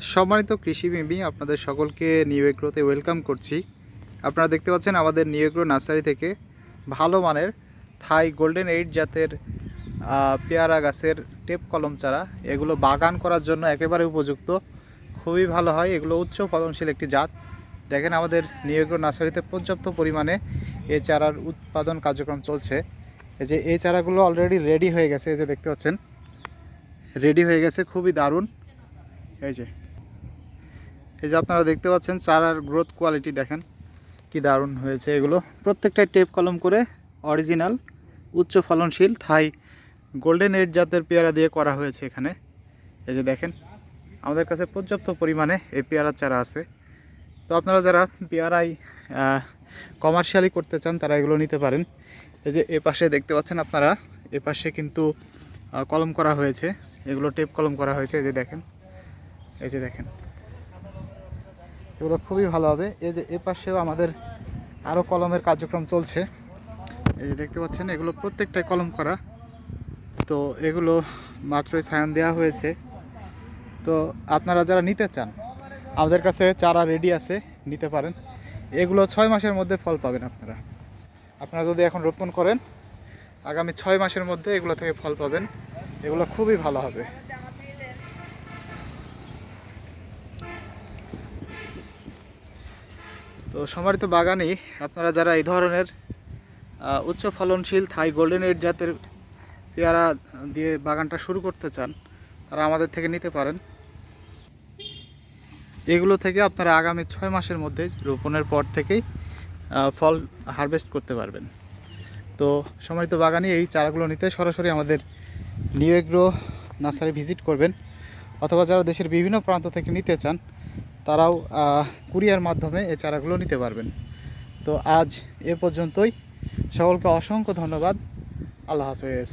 সম্মানিত কৃষি বিবি আপনাদের সকলকে নিউ এগ্রোতে ওয়েলকাম করছি। আপনারা দেখতে পাচ্ছেন আমাদের নিউ এগ্রো নার্সারি থেকে ভালো মানের থাই গোল্ডেন এইট জাতের পেয়ারা গাছের টেপ কলম চারা। এগুলো বাগান করার জন্য একেবারে উপযুক্ত। খুবই ভালো হয়। এগুলো উচ্চ ফলনশীল একটি জাত। দেখেন আমাদের নিউ এগ্রো নার্সারিতে পর্যাপ্ত পরিমাণে এই চারার উৎপাদন কার্যক্রম চলছে। এই যে, এই চারাগুলো অলরেডি রেডি হয়ে গেছে। এই যে, দেখতে পাচ্ছেন? রেডি হয়ে গেছে। খুবই দারুণ। এই যে এই যে আপনারা দেখতে পাচ্ছেন, চারার গ্রোথ কোয়ালিটি দেখেন, কি দারুণ হয়েছে এগুলো। প্রত্যেকটাই টেপ কলম করে অরিজিনাল উচ্চ ফলনশীল থাই গোল্ডেন এড জাতের পেয়ারা দিয়ে করা হয়েছে এখানে। এই যে দেখেন, আমাদের কাছে পর্যাপ্ত পরিমাণে এই পেয়ারার চারা আছে। তো আপনারা যারা পেয়ারাই কমার্শিয়ালি করতে চান, তারা এগুলো নিতে পারেন। এই যে এ পাশে দেখতে পাচ্ছেন আপনারা, এ পাশে কিন্তু কলম করা হয়েছে। এগুলো টেপ কলম করা হয়েছে, এই যে দেখেন। এই যে দেখেন। এগুলো খুবই ভালো হবে। এই যে এ পাশেও আমাদের আরও কলমের কার্যক্রম চলছে। এই যে দেখতে পাচ্ছেন, এগুলো প্রত্যেকটাই কলম করা। তো এগুলো মাত্রই সায়ন দেওয়া হয়েছে। তো আপনারা যারা নিতে চান, আমাদের কাছে চারা রেডি আছে, নিতে পারেন। এগুলো ছয় মাসের মধ্যে ফল পাবেন আপনারা। আপনারা যদি এখন রোপণ করেন, আগামী ছয় মাসের মধ্যে এগুলো থেকে ফল পাবেন। এগুলো খুবই ভালো হবে। তো সমারিত বাগানি, আপনারা যারা এই ধরনের উচ্চ ফলনশীল থাই গোল্ডেন এইট জাতের পেয়ারা দিয়ে বাগানটা শুরু করতে চান, তারা আমাদের থেকে নিতে পারেন। এগুলো থেকে আপনারা আগামী ছয় মাসের মধ্যে রোপণের পর থেকেই ফল হারভেস্ট করতে পারবেন। তো সম্মানিত বাগানি, এই চারাগুলো নিতে সরাসরি আমাদের নিউ এগ্রো নার্সারি ভিজিট করবেন, অথবা যারা দেশের বিভিন্ন প্রান্ত থেকে নিতে চান তারাও কুরিয়ার মাধ্যমে এই চারাগুলো নিতে পারবেন। তো আজ এ পর্যন্তই। সকলকে অসংখ্য ধন্যবাদ। আল্লাহ হাফেজ।